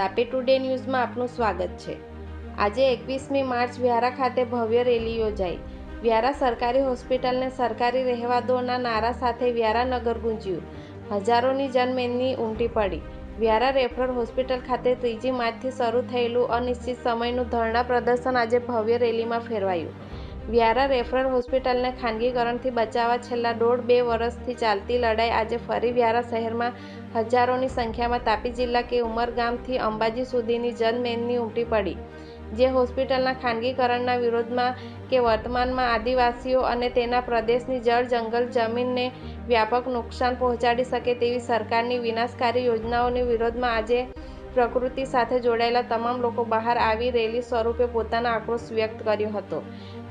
Tapi today ન્યૂઝમાં આપનું સ્વાગત છે. આજે એકવીસમી માર્ચ વ્યારા ખાતે ભવ્ય રેલી યોજાઈ. વ્યારા સરકારી હોસ્પિટલને સરકારી રહેવા દોના નારા સાથે વ્યારા નગર ગુંજ્યું. હજારોની જનમેદની ઉમટી પડી. વ્યારા રેફરલ હોસ્પિટલ ખાતે ત્રીજી માર્ચથી શરૂ થયેલું અનિશ્ચિત સમયનું ધરણા પ્રદર્શન આજે ભવ્ય રેલીમાં ફેરવાયું. વ્યારા રેફરલ હોસ્પિટલને ખાનગીકરણથી બચાવવા છેલ્લા દોઢ બે વર્ષથી ચાલતી લડાઈ આજે ફરી વ્યારા શહેરમાં હજારોની સંખ્યામાં તાપી જિલ્લા કે ઉમરગામથી અંબાજી સુધીની જનમેદની ઉમટી પડી. જે હોસ્પિટલના ખાનગીકરણના વિરોધમાં કે વર્તમાનમાં આદિવાસીઓ અને તેના પ્રદેશની જળ જંગલ જમીનને વ્યાપક નુકસાન પહોંચાડી શકે તેવી સરકારની વિનાશકારી યોજનાઓની વિરોધમાં આજે પ્રકૃતિ સાથે જોડાયેલા તમામ લોકો બહાર આવી રેલી સ્વરૂપે પોતાનો આક્રોશ વ્યક્ત કર્યો હતો.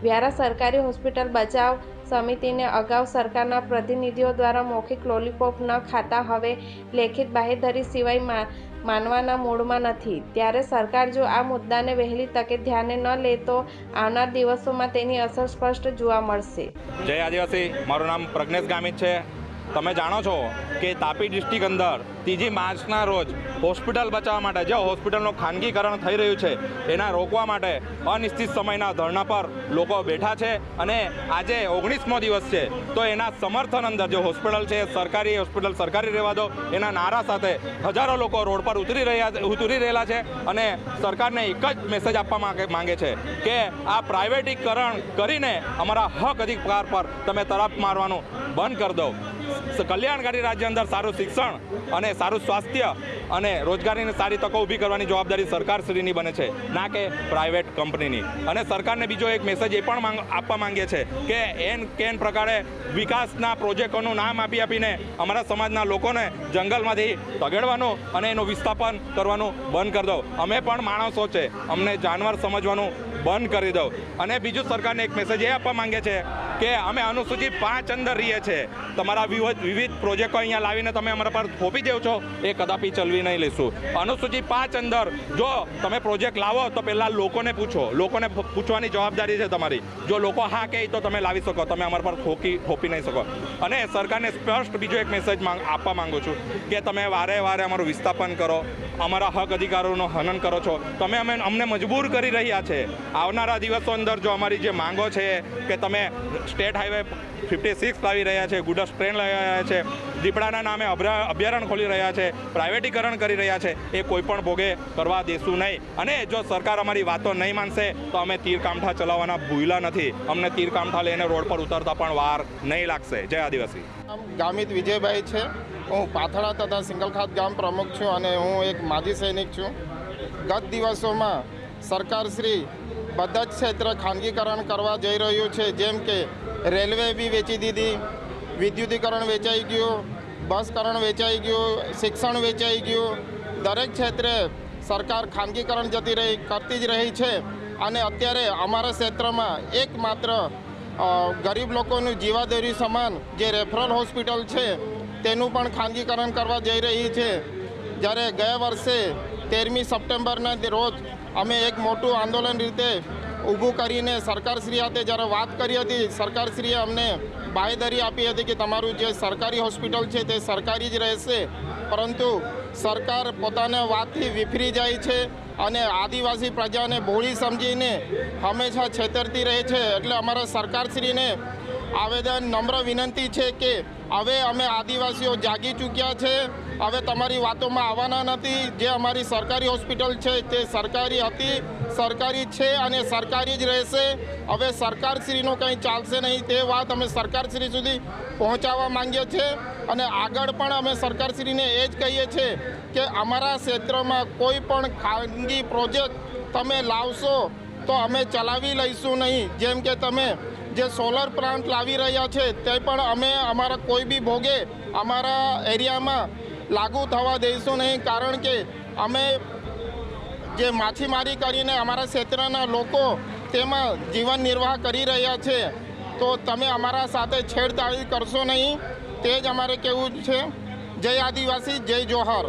વ્યારા સરકારી હોસ્પિટલ બચાવ સમિતિને અગાઉ સરકારના પ્રતિનિધિઓ દ્વારા મૌખિક લોલીપોપ ન ખાતા હવે લેખિત બાહેધરી સિવાય માનવાના મૂડમાં નથી. ત્યારે સરકાર જો આ મુદ્દાને વહેલી તકે ધ્યાને ન લે તો આવનાર દિવસોમાં તેની અસર સ્પષ્ટ જોવા મળશે. જય આદિવાસી. મારું નામ પ્રજ્ઞેશ ગામિત છે. તમે જાણો છો કે તાપી ડિસ્ટ્રિક્ટ અંદર ત્રીજી માર્ચના રોજ હોસ્પિટલ બચાવવા માટે, જે હોસ્પિટલનું ખાનગીકરણ થઈ રહ્યું છે, એના રોકવા માટે અનિશ્ચિત સમયના ધરણા પર લોકો બેઠા છે અને આજે ઓગણીસમો દિવસ છે. તો એના સમર્થન અંદર જે હોસ્પિટલ છે, સરકારી હોસ્પિટલ, સરકારી રહેવા દો એના નારા સાથે હજારો લોકો રોડ પર ઉતરી રહ્યા ઉતરી રહેલા છે અને સરકારને એક જ મેસેજ આપવા માંગે છે કે આ પ્રાઇવેટીકરણ કરીને અમારા હક અધિકાર પર તમે તરફ મારવાનું બંધ કરી દો. કલ્યાણકારી રાજ્ય અંદર સારું શિક્ષણ અને સારું સ્વાસ્થ્ય અને રોજગારીની સારી તકો ઊભી કરવાની જવાબદારી સરકારશ્રીની બને છે, ના કે પ્રાઇવેટ કંપનીની અને સરકારને બીજો એક મેસેજ એ પણ આપવા માંગીએ છે કે એન કેન પ્રકારે વિકાસના પ્રોજેક્ટોનું નામ આપી આપીને અમારા સમાજના લોકોને જંગલમાંથી તગેડવાનું અને એનું વિસ્થાપન કરવાનું બંધ કરી દો. અમે પણ માણસો છે, અમને જાનવર સમજવાનું બંધ કરી દો. અને બીજું સરકારને એક મેસેજ એ આપવા માંગે છે કે અમે અનુસૂચિત પાંચ અંદર રહીએ છીએ તમારા વિવિધ વિવિધ પ્રોજેક્ટો અહીંયા લાવીને તમે અમારા પર થોપી દેવ છો, એ કદાપી ચલવી નહીં લેશું અનુસૂચિત પાંચ અંદર, જો તમે પ્રોજેક્ટ લાવો, તો પહેલાં લોકોને પૂછો. લોકોને પૂછવાની જવાબદારી છે તમારી. જો લોકો હા કહે તો તમે લાવી શકો, તમે અમારા પર થોકી, થોપી નહીં શકો. અને સરકારને સ્પષ્ટ બીજો એક મેસેજ માંગ, આપવા માંગુ છું કે તમે વારે વારે અમારું વિસ્થાપન કરો, અમારા હક અધિકારોનું હનન કરો છો. તમે અમે, અમને મજબૂર કરી રહ્યા છે. આવનારા દિવસો અંદર જો અમારી જે માંગો છે કે તમે સ્ટેટ હાઈવે ફિફ્ટી સિક્સ લાવી રહ્યા છે, ગુડસ ટ્રેન લાવી રહ્યા છે, દીપડાના નામે અભ્યા અભયારણ્ય ખોલી રહ્યા છે, પ્રાઇવેટીકરણ કરી રહ્યા છે, એ કોઈપણ ભોગે કરવા દેશું નહીં. અને જો સરકાર અમારી વાતો નહીં માનશે, તો અમે તીર ચલાવવાના ભૂલા નથી. અમને તીર કામઠા લઈને રોડ પર ઉતરતા પણ વાર નહીં લાગશે. જય આદિવાસી. ગામિત વિજયભાઈ છે. હું પાથળા તથા સિંગલખાત ગામ પ્રમુખ છું અને હું એક માજી સૈનિક છું. ગત દિવસોમાં સરકારશ્રી બધા જ ક્ષેત્ર ખાનગીકરણ કરવા જઈ રહ્યું છે. જેમ કે રેલવે બી વેચી દીધી, વિદ્યુતીકરણ વેચાઈ ગયું, બસકરણ વેચાઈ ગયું, શિક્ષણ વેચાઈ ગયું. દરેક ક્ષેત્રે સરકાર ખાનગીકરણ જતી રહી, કરતી જ રહી છે. અને અત્યારે અમારા ક્ષેત્રમાં એકમાત્ર ગરીબ લોકોનું જીવાદોરી સમાન જે રેફરલ હોસ્પિટલ છે, તેનું પણ ખાનગીકરણ કરવા જઈ રહી છે. જ્યારે ગયા વર્ષે તેરમી સપ્ટેમ્બરના રોજ અમે એક મોટું આંદોલન રીતે ઊભું કરીને સરકારશ્રી સાથે જ્યારે વાત કરી હતી, સરકારશ્રીએ અમને બાંયધરી આપી હતી કે તમારું જે સરકારી હોસ્પિટલ છે તે સરકારી જ રહેશે. પરંતુ સરકાર પોતાના વાતથી વિફરી જાય છે અને આદિવાસી પ્રજાને ભોળી સમજીને હંમેશા છેતરતી રહે છે. એટલે અમારા સરકારશ્રીને આવેદન નમ્ર વિનંતી છે કે હવે અમે આદિવાસીઓ જાગી ચૂક્યા છે. હવે તમારી વાતોમાં આવવાના નથી. જે અમારી સરકારી હોસ્પિટલ છે તે સરકારી હતી. સરકારી છે અને સરકારી જ રહેશે. હવે સરકારશ્રીનો કંઈ ચાલશે નહીં તે વાત અમે સરકારશ્રી સુધી પહોંચાડવા માંગીએ છીએ. અને આગળ પણ અમે સરકારશ્રીને એ જ કહીએ છીએ કે અમારા ક્ષેત્રમાં કોઈ પણ ખાનગી પ્રોજેક્ટ તમે લાવશો તો અમે ચલાવી લઈશું નહીં. જેમ કે તમે જે સોલર પ્લાન્ટ લાવી રહ્યા છે, તે પણ અમે અમારા કોઈ બી ભોગે અમારા એરિયામાં લાગુ થવા દઈશું નહીં, કારણ કે અમે જે માછીમારી કરીને અમારા ક્ષેત્રના લોકો તેમાં જીવન નિર્વાહ કરી રહ્યા છે. તો તમે અમારા સાથે છેડતાળી કરશો નહીં, તે જ અમારે કહેવું છે. જય આદિવાસી, જય જોહર.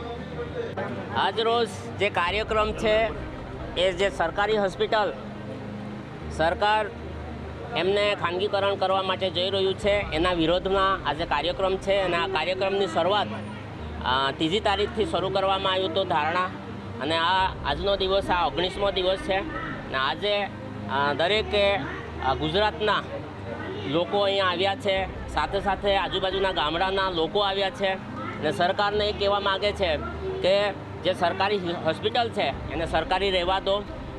આજરોજ જે કાર્યક્રમ છે, એ જે સરકારી હોસ્પિટલ, સરકાર એમને ખાનગીકરણ કરવા માટે જઈ રહ્યું છે. એના વિરોધમાં આજે કાર્યક્રમ છે અને આ કાર્યક્રમની શરૂઆત ત્રીજી તારીખથી શરૂ કરવામાં આવ્યું હતું ધારણા. અને આ આજનો દિવસ, આ ઓગણીસમો દિવસ છે. અને આજે દરેકે ગુજરાતના લોકો અહીંયા આવ્યા છે. સાથે સાથે આજુબાજુના ગામડાના લોકો આવ્યા છે. અને સરકારને એ કહેવા માગે છે કે જે સરકારી હોસ્પિટલ છે, એને સરકારી રહેવા દો.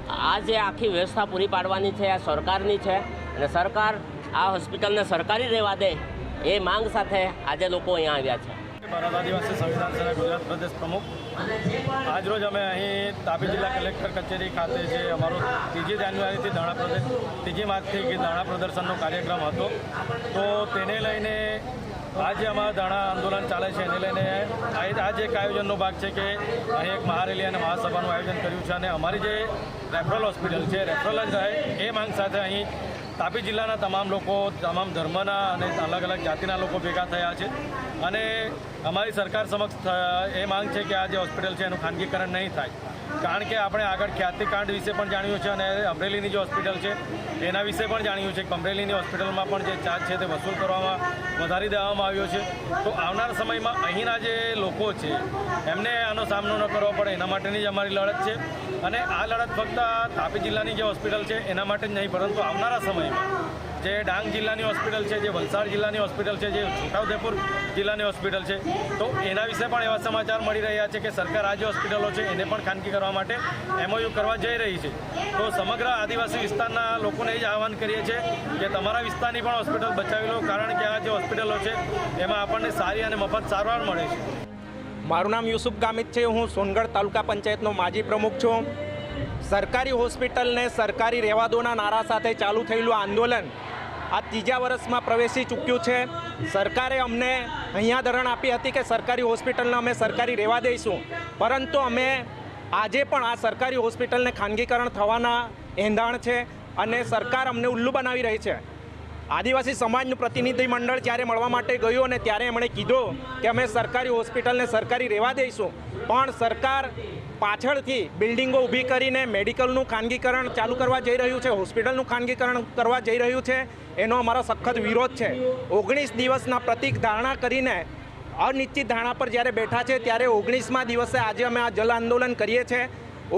આ જે આખી વ્યવસ્થા પૂરી પાડવાની છે, આ સરકારની છે અને સરકાર આ હોસ્પિટલને સરકારી રહેવા દે એ માંગ સાથે આજે લોકો અહીંયા આવ્યા છે. ભારત આદિવાસી સંવિધાન સેના ગુજરાત પ્રદેશ પ્રમુખ. આજરોજ અમે અહીં તાપી જિલ્લા કલેક્ટર કચેરી ખાતે જે અમારો ત્રીજી જાન્યુઆરીથી દાણા પ્રદર્શન ત્રીજી માર્ચથી ધારણા પ્રદર્શનનો કાર્યક્રમ હતો, તો તેને લઈને આજે અમારા ધારણા આંદોલન ચાલે છે, એને લઈને આ જે એક આયોજનનો ભાગ છે કે અહીં એક મહારેલી અને મહાસભાનું આયોજન કર્યું છે અને અમારી જે રેફરલ હોસ્પિટલ છે, રેફરલ જ રહે એ માંગ સાથે અહીં તાપી જિલ્લાના તમામ લોકો, તમામ ધર્મના અને અલગ અલગ જાતિના લોકો ભેગા થયા છે. અને અમારી સરકાર સમક્ષ એ માંગ છે કે આ જે હોસ્પિટલ છે એનું ખાનગીકરણ નહીં થાય. કારણ કે આપણે આગળ ખ્યાતિકાંડ વિશે પણ જાણ્યું છે અને અમરેલીની જે હોસ્પિટલ છે એના વિશે પણ જાણ્યું છે કે અમરેલીની હોસ્પિટલમાં પણ જે ચાર્જ છે તે વસૂલ કરવામાં વધારી દેવામાં આવ્યો છે. તો આવનાર સમયમાં અહીંના જે લોકો છે, એમને આનો સામનો ન કરવો પડે, એના માટેની જ અમારી લડત છે. અને આ લડત ફક્ત તાપી જિલ્લાની જે હોસ્પિટલ છે, એના માટે જ નહીં, પરંતુ આવનારા સમયમાં જે ડાંગ જિલ્લાની હોસ્પિટલ છે, જે વલસાડ જિલ્લાની હોસ્પિટલ છે, જે છોટાઉદેપુર જિલ્લાની હોસ્પિટલ છે, તો એના વિશે પણ એવા સમાચાર મળી રહ્યા છે કે સરકાર આ જે હોસ્પિટલો છે, એને પણ ખાનગી કરવા માટે એમઓયુ કરવા જઈ રહી છે. તો સમગ્ર આદિવાસી વિસ્તારના લોકોને જ આહવાન કરીએ છીએ કે તમારા વિસ્તારની પણ હોસ્પિટલ બચાવી લો, કારણ કે આ જે હોસ્પિટલો છે, એમાં આપણને સારી અને મફત સારવાર મળે છે. મારું નામ યુસુફ ગામિત છે, હું સોનગઢ તાલુકા પંચાયતનો માજી પ્રમુખ છું. સરકારી હોસ્પિટલને સરકારી રહેવા દોના નારા સાથે ચાલુ થયેલું આંદોલન આ ત્રીજા વર્ષમાં પ્રવેશી ચૂક્યું છે. સરકારે અમને અહીંયા ધરણ આપી હતી કે સરકારી હોસ્પિટલને અમે સરકારી રહેવા દઈશું. પરંતુ અમે આજે પણ આ સરકારી હોસ્પિટલને ખાનગીકરણ થવાના એંધાણ છે અને સરકાર અમને ઉલ્લુ બનાવી રહી છે. આદિવાસી સમાજનું પ્રતિનિધિ મંડળ જ્યારે મળવા માટે ગયું અને ત્યારે એમણે કીધું કે અમે સરકારી હોસ્પિટલને સરકારી રહેવા દઈશું. પણ સરકાર પાછળથી બિલ્ડિંગો ઊભી કરીને મેડિકલનું ખાનગીકરણ ચાલુ કરવા જઈ રહ્યું છે, હોસ્પિટલનું ખાનગીકરણ કરવા જઈ રહ્યું છે. એનો અમારો સખત વિરોધ છે. ઓગણીસ દિવસના પ્રતિક ધારણા કરીને અનિશ્ચિત ધારણા પર જ્યારે બેઠા છે, ત્યારે ઓગણીસમા દિવસે આજે અમે આ જલ આંદોલન કરીએ છીએ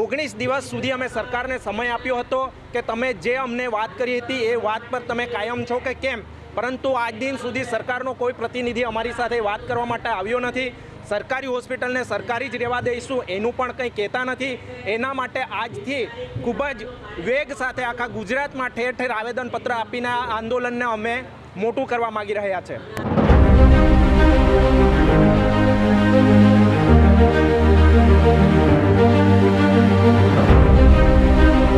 ઓગણીસ દિવસ સુધી અમે સરકારને સમય આપ્યો હતો કે તમે જે અમને વાત કરી હતી, એ વાત પર તમે કાયમ છો કે કેમ? પરંતુ આજ દિન સુધી સરકારનો કોઈ પ્રતિનિધિ અમારી સાથે વાત કરવા માટે આવ્યો નથી. સરકારી હોસ્પિટલને સરકારી જ રહેવા દઈશું, એનું પણ કંઈ કહેતા નથી. એના માટે આજથી ખૂબ જ વેગ સાથે આખા ગુજરાતમાં ઠેર ઠેર આવેદનપત્ર આપીને આંદોલનને અમે મોટું કરવા માગી રહ્યા છે.